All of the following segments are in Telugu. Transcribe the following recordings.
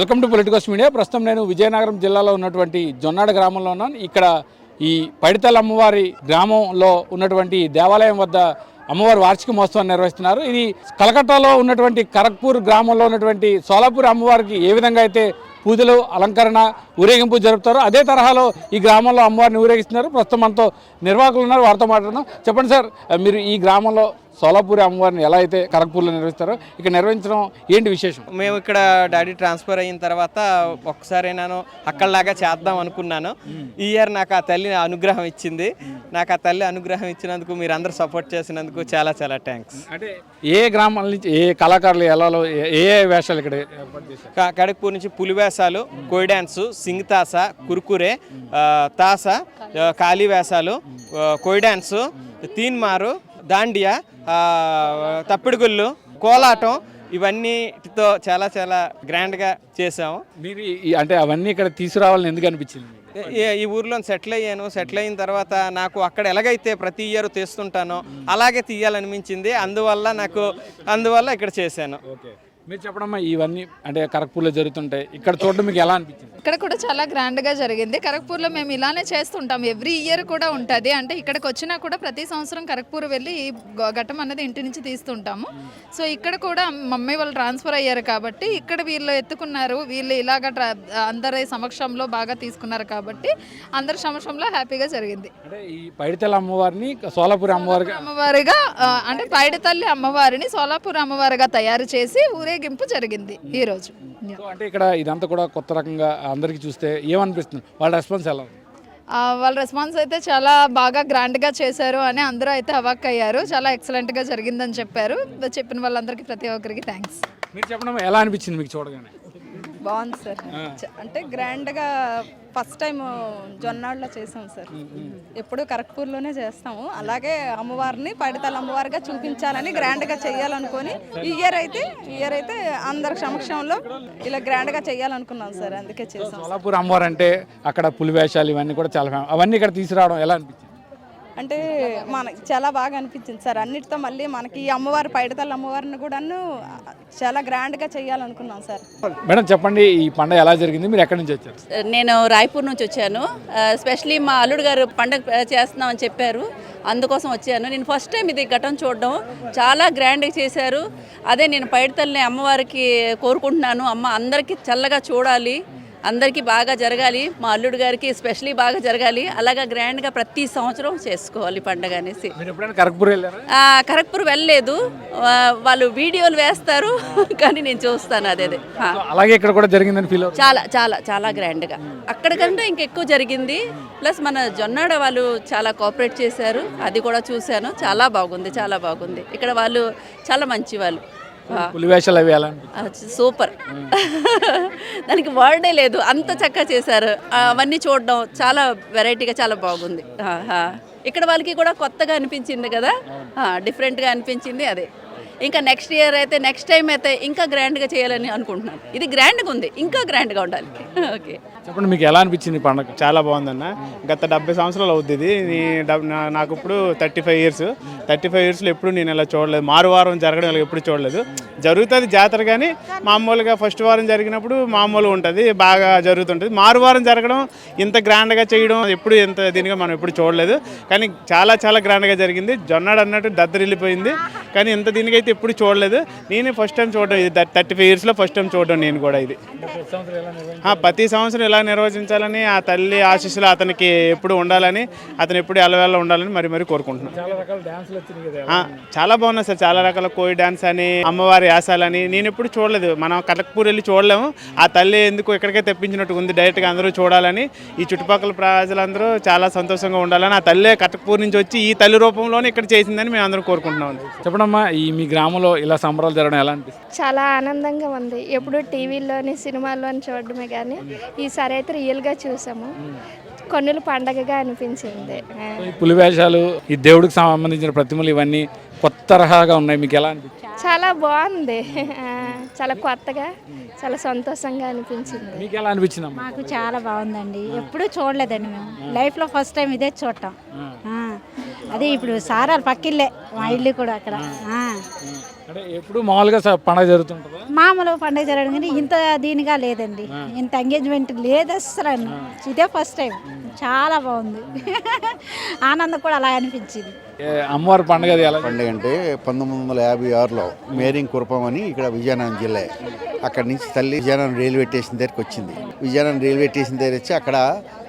Welcome to politicals media. ప్రస్తుతం నేను విజయనగరం జిల్లాలో ఉన్నటువంటి జొన్నాడ గ్రామంలో ఉన్నాను. ఇక్కడ ఈ పడితల అమ్మవారి గ్రామంలో ఉన్నటువంటి దేవాలయం వద్ద అమ్మవారి వార్షిక మహోత్సవాన్ని నిర్వహిస్తున్నారు. ఇది కలకత్తాలో ఉన్నటువంటి ఖరగ్పూర్ గ్రామంలో ఉన్నటువంటి సోలాపూర్ అమ్మవారికి ఏ విధంగా అయితే పూజలు అలంకరణ ఊరేగింపు జరుపుతారో అదే తరహాలో ఈ గ్రామంలో అమ్మవారిని ఊరేగిస్తున్నారు. ప్రస్తుతం మనతో నిర్వాహకులు ఉన్నారు వారితో మాట్లాడదాం చెప్పండి సార్ మీరు ఈ గ్రామంలో సోలాపూరి అమ్మవారిని ఎలా అయితే ఖరగ్పూర్లో నిర్వహిస్తారో ఇక్కడ నిర్వహించడం ఏంటి విశేషం? మేము ఇక్కడ డాడీ ట్రాన్స్ఫర్ అయిన తర్వాత ఒక్కసారి నేను అక్కడలాగా చేద్దాం అనుకున్నాను. ఈ ఇయర్ నాకు ఆ తల్లి అనుగ్రహం ఇచ్చింది. నాకు ఆ తల్లి అనుగ్రహం ఇచ్చినందుకు మీరు అందరూ సపోర్ట్ చేసినందుకు చాలా చాలా థ్యాంక్స్ అంటే ఏ గ్రామాల నుంచి ఏ కళాకారులు ఎలాలో ఏ- ఏ వేషాలు ఇక్కడ ఏర్పాటు చేశారు? కడక్పూర్ నుంచి పులివేషాలు కోయి డ్యాన్స్ సింగ్ తాస కురుకురే ఆ, తాస ఆ, కాళీ వేషాలు ఆ, కోయి డ్యాన్స్ తీన్మారు దాండియా ఆ, తప్పిడిగుళ్ళు కోలాటం ఇవన్నీతో చాలా చాలా గ్రాండ్గా చేసాము మీరు ఈ- అంటే అవన్నీ ఇక్కడ తీసుకురావాలని ఎందుకు అనిపించింది? ఈ- ఊర్లో సెటిల్ అయ్యాను సెటిల్ అయిన తర్వాత నాకు అక్కడ ఎలాగైతే ప్రతి ఇయర్ తీస్తుంటానో అలాగే తీయాలనిపించింది. అందువల్ల నాకు అందువల్ల ఇక్కడ చేశాను. మీరు చెప్పడమ్మా ఇవన్నీ అంటే ఖరగ్పూర్లో జరుగుతుంటాయి. ఇక్కడ చూడడం మీకు ఎలా అనిపించింది? ఇక్కడ కూడా చాలా గ్రాండ్గా జరిగింది. ఖరగ్పూర్లో మేము ఇలానే చేస్తుంటాం. ఎవ్రీ ఇయర్ కూడా ఉంటుంది. అంటే ఇక్కడికి వచ్చినా కూడా ప్రతి సంవత్సరం ఖరగ్పూర్ వెళ్ళి ఈ గ- ఘట్టం అన్నది ఇంటి నుంచి తీస్తుంటాము. సో ఇక్కడ కూడా మమ్మీ వాళ్ళు ట్రాన్స్ఫర్ అయ్యారు కాబట్టి ఇక్కడ వీళ్ళు ఎత్తుకున్నారు. వీళ్ళు ఇలాగ ట్రా అందరి సమక్షంలో బాగా తీసుకున్నారు కాబట్టి అందరి సమక్షంలో హ్యాపీగా జరిగింది. అంటే ఈ పైడితల అమ్మవారిని సోలాపూరి అమ్మవారికి అమ్మవారిగా అంటే పైడితల్లి అమ్మవారిని సోలాపూర్ అమ్మవారిగా తయారు చేసి ఊరేగింపు జరిగింది ఈరోజు సో అంటే ఇక్కడ ఇదంతా కూడా కొత్త రకంగా అందరికీ చూస్తే ఏమనిపిస్తుంది? వాళ్ళ రెస్పాన్స్ ఎలా వాళ్ళ రెస్పాన్స్ అయితే చాలా బాగా గ్రాండ్గా చేశారు అని అందరూ అయితే అవాక్ అయ్యారు. చాలా ఎక్సలెంట్గా జరిగిందని చెప్పారు. చెప్పిన వాళ్ళందరికీ ప్రతి ఒక్కరికి థ్యాంక్స్ మీరు చెప్పడం ఎలా అనిపించింది మీకు చూడగానే? బాగుంది సార్. అంటే గ్రాండ్గా ఫస్ట్ టైం జొన్నాళ్ళలో చేసాం సార్. ఎప్పుడు కరక్పూర్లోనే చేస్తాము. అలాగే అమ్మవారిని పడితల అమ్మవారిగా చూపించాలని గ్రాండ్గా చేయాలనుకొని ఈ ఇయర్ అయితే ఈ ఇయర్ అయితే అందరి సమక్షంలో ఇలా గ్రాండ్గా చేయాలనుకున్నాం సార్. అందుకే చేసాం. సోలాపూర్ అమ్మవారు అంటే అక్కడ పులివేషాలు ఇవన్నీ కూడా చాలా అవన్నీ ఇక్కడ తీసుకురావడం ఎలా అనిపించింది? అంటే మనకి చాలా బాగా అనిపించింది సార్. అన్నిటితో మళ్ళీ మనకి అమ్మవారి పైడితల అమ్మవారిని కూడాను చాలా గ్రాండ్గా చేయాలనుకున్నాం సార్. మేడం చెప్పండి ఈ పండుగ ఎలా జరిగింది? మీరు ఎక్కడి నుంచి వచ్చారు? నేను రాయ్పూర్ నుంచి వచ్చాను. స్పెషలీ మా అల్లుడు గారు పండగ చేస్తున్నామని చెప్పారు. అందుకోసం వచ్చాను. నేను ఫస్ట్ టైం ఇది ఘటన చూడడం. చాలా గ్రాండ్గా చేశారు. అదే నేను పైడితల్ని అమ్మవారికి కోరుకుంటున్నాను. అమ్మ అందరికీ చల్లగా చూడాలి. అందరికీ బాగా జరగాలి. మా అల్లుడు గారికి స్పెషలీ బాగా జరగాలి. అలాగా గ్రాండ్గా ప్రతి సంవత్సరం చేసుకోవాలి పండగ అనేసి. ఖరగ్పూర్ వెళ్ళలేదు. వాళ్ళు వీడియోలు వేస్తారు కానీ నేను చూస్తాను అదే అలాగే ఇక్కడ కూడా జరిగిందని ఫీల్ చాలా చాలా చాలా గ్రాండ్గా. అక్కడికంటే ఇంకెక్కువ జరిగింది. ప్లస్ మన జొన్నాడ వాళ్ళు చాలా కోఆపరేట్ చేశారు. అది కూడా చూశాను. చాలా బాగుంది చాలా బాగుంది. ఇక్కడ వాళ్ళు చాలా మంచి వాళ్ళు ఆ, పులి వేషాలు అవి ఎలా అనిపించింది ఆ, సూపర్. దానికి వర్డే లేదు. అంత చక్కగా చేశారు. అవన్నీ చూడడం చాలా వెరైటీగా చాలా బాగుంది. ఇక్కడ వాళ్ళకి కూడా కొత్తగా అనిపించింది కదా? డిఫరెంట్గా అనిపించింది అదే. ఇంకా నెక్స్ట్ ఇయర్ అయితే నెక్స్ట్ టైం అయితే ఇంకా గ్రాండ్గా చేయాలని అనుకుంటున్నాను. ఇది గ్రాండ్గా ఉంది ఇంకా గ్రాండ్గా ఉండాలి. ఓకే చెప్పండి మీకు ఎలా అనిపించింది పండుగ? చాలా బాగుందన్న. గత డెబ్బై సంవత్సరాలు అవుతుంది నీ నాకు ఇప్పుడు thirty five years thirty five ఇయర్స్లో ఎప్పుడు నేను ఇలా చూడలేదు. మారు వారం జరగడం ఇలా ఎప్పుడు చూడలేదు. జరుగుతుంది జాతర కానీ మామూలుగా ఫస్ట్ వారం జరిగినప్పుడు మామూలుగా ఉంటుంది బాగా జరుగుతుంటుంది. మారు వారం జరగడం ఇంత గ్రాండ్గా చేయడం ఎప్పుడు ఎంత దీనిగా మనం ఎప్పుడు చూడలేదు. కానీ చాలా చాలా గ్రాండ్గా జరిగింది. జొన్నాడు అన్నట్టు దద్దరిల్లిపోయింది. కానీ ఇంత దీనికి అయితే ఎప్పుడు చూడలేదు. నేనే ఫస్ట్ టైం చూడడం. ఇది థర్టీ ఫైవ్ ఇయర్స్లో ఫస్ట్ టైం చూడడం నేను కూడా ఇది. ప్రతి సంవత్సరం ఇలా నిర్వహించాలని ఆ తల్లి ఆశీస్సులు అతనికి ఎప్పుడు ఉండాలని అతను ఎప్పుడు ఎలవేళ ఉండాలని మరి మరి కోరుకుంటున్నాను. చాలా బాగున్నాయి సార్. చాలా రకాల కోయి డ్యాన్స్ అని అమ్మవారి యాసాలని. నేను ఎప్పుడు చూడలేదు. మనం కటక్పూర్ వెళ్ళి చూడలేము. ఆ తల్లి ఎందుకు ఇక్కడికే తెప్పించినట్టు ఉంది. డైరెక్ట్గా అందరూ చూడాలని ఈ చుట్టుపక్కల ప్రజలందరూ చాలా సంతోషంగా ఉండాలని ఆ తల్లి కటక్పూర్ నుంచి వచ్చి ఈ తల్లి రూపంలోనే ఇక్కడ చేసిందని మేము అందరం కోరుకుంటున్నాం. చెప్పడమ్మా ఈ మీ గ్రామంలో ఇలా సంబరాలు జరగడం ఎలా అనిపిస్తుంది? చాలా ఆనందంగా ఉంది. ఎప్పుడు టీవీలోని సినిమాల్లోని చూడడమే కానీ ఈసారి అయితే రియల్గా చూసాము. కొన్నుల పండగగా అనిపించింది. ఈ పులి వేషాలు ఈ దేవుడికి సంబంధించిన ప్రతిమలు ఇవన్నీ కొత్త తరహాగా ఉన్నాయి. మీకు ఎలా అనిపించింది చాలా బాగుంది. చాలా కొత్తగా చాలా సంతోషంగా అనిపించింది. మీకు ఎలా అనిపించిందమ్మా? మాకు చాలా బాగుందండి. ఎప్పుడూ చూడలేదండి మేము. లైఫ్లో ఫస్ట్ టైం ఇదే చూడటం. ఆ. అదే ఇప్పుడు సారాలు పక్కిల్లే మా ఇల్లు కూడా అక్కడ ఆ. అంటే ఎప్పుడు మామూలుగా పండగ జరుగుతుంటుందా? మామూలు పండుగ జరగడం కానీ ఇంత దీనిగా లేదండి. ఇంత ఎంగేజ్మెంట్ లేదు అసలు ఇదే ఫస్ట్ టైం. చాలా బాగుంది. ఆనందం కూడా అలా అనిపించింది. అమ్మవారి పండుగ పండుగ అంటే పంతొమ్మిది వందల యాభై ఆరులో మేరింగ్ కురపం అని ఇక్కడ విజయనగరం జిల్లా అక్కడి నుంచి తల్లి విజయనగరం రైల్వే స్టేషన్ దగ్గరికి వచ్చింది. విజయనగరం రైల్వే స్టేషన్ దగ్గర వచ్చి అక్కడ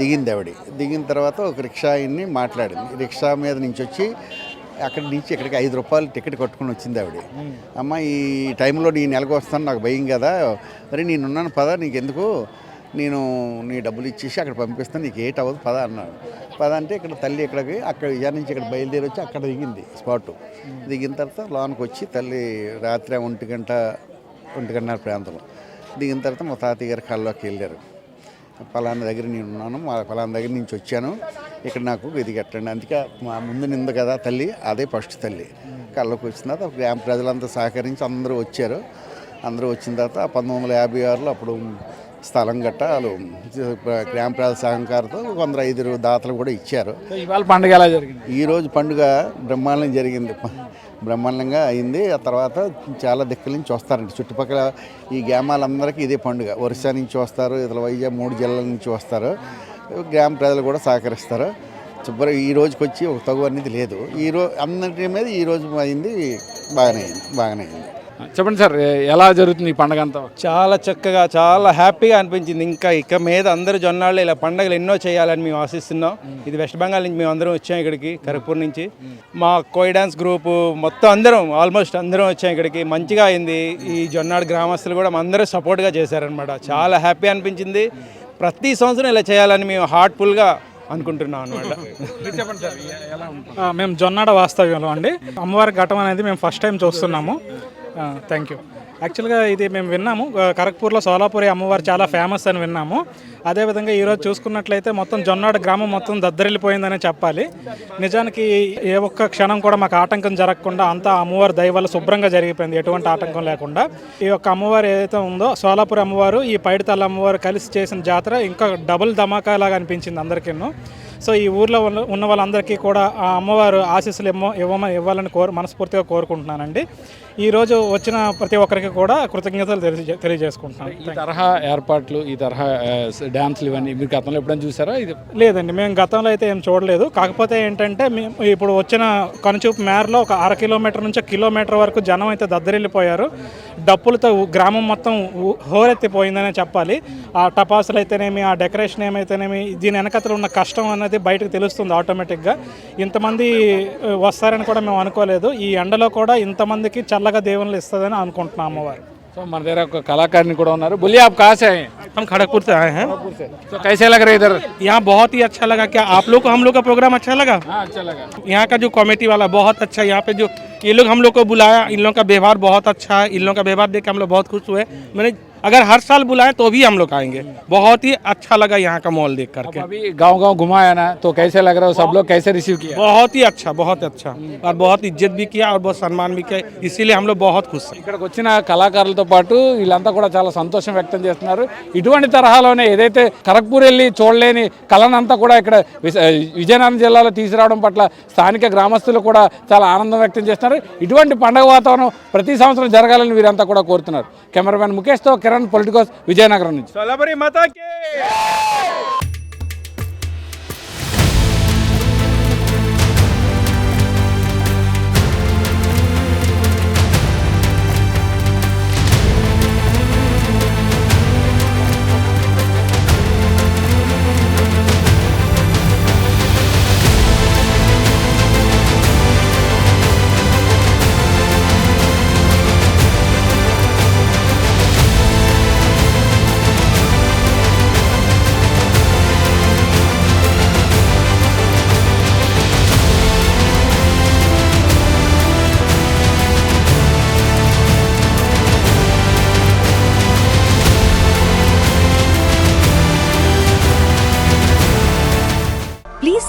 దిగింది ఆవిడ. దిగిన తర్వాత ఒక రిక్షా ఆయన్ని మాట్లాడింది. రిక్షా మీద నుంచి వచ్చి అక్కడి నుంచి ఇక్కడికి ఐదు రూపాయలు టికెట్ కట్టుకుని వచ్చింది ఆవిడ. అమ్మ ఈ టైంలో నీ నెలకు వస్తాను నాకు భయం కదా. మరి నేనున్నాను పద నీకెందుకు? నేను నీ డబ్బులు ఇచ్చేసి అక్కడ పంపిస్తాను నీకు ఏట్ అవ్వదు పద అన్నాడు. పద అంటే ఇక్కడ తల్లి ఇక్కడికి అక్కడ విజయ నుంచి ఇక్కడ బయలుదేరి వచ్చి అక్కడ దిగింది స్పాట్. దిగిన తర్వాత లోనికి వచ్చి తల్లి రాత్రి ఒంటి గంట ఒంటి గంటన్నర ప్రాంతంలో. దిగిన తర్వాత మా తాతయ్య గారి కళ్ళలోకి వెళ్ళారు. ఫలానా దగ్గర నేను ఉన్నాను మా ఫలానా దగ్గర నుంచి వచ్చాను. ఇక్కడ నాకు ఇది కట్టండి. అందుకే మా ముందు నింది కదా తల్లి అదే ఫస్ట్ తల్లి. కళ్ళకి వచ్చిన తర్వాత గ్రామ ప్రజలంతా సహకరించి అందరూ వచ్చారు. అందరూ వచ్చిన తర్వాత పంతొమ్మిది వందల యాభై ఆరులో అప్పుడు స్థలం గట్ట వాళ్ళు గ్రామ ప్రజల సహకారంతో కొందరు ఐదుగురు దాతలు కూడా ఇచ్చారు. ఇవాళ పండుగ ఎలా జరిగింది? ఈ రోజు పండుగ బ్రహ్మాండంగా జరిగింది. బ్రహ్మాండంగా అయింది. ఆ తర్వాత చాలా దిక్కుల నుంచి వస్తారండి చుట్టుపక్కల ఈ గ్రామాలందరికీ ఇదే పండుగ. ఒరిస్సా నుంచి వస్తారు ఇతర వైజాగ్ మూడు జిల్లాల నుంచి వస్తారు. గ్రామ ప్రజలు కూడా సహకరిస్తారు. శుభ్రం ఈ రోజుకి వచ్చి ఒక తగు అనేది లేదు. ఈ రోజు అందరి మీద ఈ రోజు అయింది బాగానే అయింది బాగానే అయింది. చెప్పండి సార్ ఎలా జరుగుతుంది ఈ పండుగ అంతా? చాలా చక్కగా చాలా హ్యాపీగా అనిపించింది. ఇంకా ఇక మీద అందరు జొన్నాళ్ళు ఇలా పండుగలు ఎన్నో చేయాలని మేము ఆశిస్తున్నాం. ఇది వెస్ట్ బెంగాల్ నుంచి మేము అందరం వచ్చాం ఇక్కడికి కరక్పూర్ నుంచి. మా కోయి డాన్స్ గ్రూప్ మొత్తం అందరం ఆల్మోస్ట్ అందరం వచ్చాం ఇక్కడికి. మంచిగా అయింది. ఈ జొన్నాడు గ్రామస్తులు కూడా అందరూ సపోర్ట్గా చేశారనమాట చాలా హ్యాపీ అనిపించింది. ప్రతి సంవత్సరం ఇలా చేయాలని మేము హార్ట్ఫుల్గా అనుకుంటున్నాం అనమాట మేము జొన్నాడ వాస్తవ్యంలో అండి. అమ్మవారి ఘటం అనేది మేము ఫస్ట్ టైం చూస్తున్నాము. థ్యాంక్ యూ యాక్చువల్గా ఇది మేము విన్నాము. కరక్పూర్లో సోలాపురి అమ్మవారు చాలా ఫేమస్ అని విన్నాము. అదేవిధంగా ఈరోజు చూసుకున్నట్లయితే మొత్తం జొన్నాడ గ్రామం మొత్తం దద్దరిల్లిపోయిందని చెప్పాలి. నిజానికి ఏ ఒక్క క్షణం కూడా మాకు ఆటంకం జరగకుండా అంతా అమ్మవారి దయ వల్ల శుభ్రంగా జరిగిపోయింది. ఎటువంటి ఆటంకం లేకుండా ఈ యొక్క అమ్మవారు ఏదైతే ఉందో సోలాపురి అమ్మవారు ఈ పైడితల్ల అమ్మవారు కలిసి చేసిన జాతర ఇంకా డబుల్ ధమాకా లాగా అనిపించింది అందరికీను. సో ఈ ఊర్లో ఉన్న- ఉన్న వాళ్ళందరికీ కూడా ఆ అమ్మవారు ఆశీస్సులు ఇవ్వ ఇవ్వమని ఇవ్వాలని కోరు మనస్ఫూర్తిగా కోరుకుంటున్నానండి. ఈ రోజు వచ్చిన ప్రతి ఒక్కరికి కూడా కృతజ్ఞతలు తెలియజే తెలియజేసుకుంటున్నాను ఈ తరహా ఏర్పాట్లు ఈ తరహా డాన్సులు ఇవన్నీ మీరు గతంలో ఎప్పుడైనా చూసారా ఇది? లేదండి మేము గతంలో అయితే ఏం చూడలేదు. కాకపోతే ఏంటంటే మేము ఇప్పుడు వచ్చిన కనుచూపు మేరలో ఒక అర కిలోమీటర్ నుంచి కిలోమీటర్ వరకు జనం అయితే దద్దరిల్లిపోయారు. డప్పులతో గ్రామం మొత్తం హోరెత్తిపోయిందనే చెప్పాలి. ఆ టపాసులు అయితేనేమి ఆ డెకరేషన్ ఏమైతేనేమి దీని వెనకతలు ఉన్న కష్టం అనేది బయటకు తెలుస్తుంది ఆటోమేటిక్గా. ఇంతమంది వస్తారని కూడా మేము అనుకోలేదు. ఈ ఎండలో కూడా ఇంతమందికి చల్లగా దేవుళ్ళు ఇస్తుందని అనుకుంటున్నాం అమ్మవారు. సో మన దగ్గర ఒక कलाकार కూడా ఉన్నారు. बोलिए आप कहाँ से आए हैं हम खड़गपुर से आए हैं। तो कैसे लग रहे इधर यहाँ बहुत ही अच्छा लगा। क्या आप लोग को हम लोग का प्रोग्राम अच्छा लगा? हाँ अच्छा लगा। यहाँ का जो कमेटी वाला बहुत अच्छा यहाँ पे जो ये लोग हम लोग को बुलाया इन लोगों का व्यवहार बहुत अच्छा है। इन लोग का व्यवहार देख के हम लोग बहुत खुश हुए। मैंने अगर हर साल बुलाएं तो भी हम लोग आएंगे बहुत ही अच्छा लगा यहाँ का मॉल देख करके अभी गांव गांव घुमाया ना तो कैसे लग रहा है सब लोग कैसे रिसीव किया बहुत ही अच्छा बहुत अच्छा और बहुत इज्जत भी किया और बहुत सम्मान भी किया इसीलिए हम लोग बहुत खुश हैं ఇక్కడికి వచ్చిన కళాకారులతో పాటు వీళ్ళంతా కూడా చాలా సంతోషం వ్యక్తం చేస్తున్నారు ఇటువంటి తరహాలోనే ఏదైతే ఖరగ్పూర్ వెళ్ళి చూడలేని కళనంతా కూడా ఇక్కడ విజ- విజయనగరం జిల్లాలో తీసుకురావడం పట్ల స్థానిక గ్రామస్తులు కూడా చాలా ఆనందం వ్యక్తం చేస్తున్నారు ఇటువంటి పండగ వాతావరణం ప్రతి సంవత్సరం జరగాలని వీరంతా కూడా కోరుతున్నారు కెమెరామెన్ ముఖేష్తో కిరణ్ కిరణ్ పొలిటికోస్ విజయనగరం నుంచి.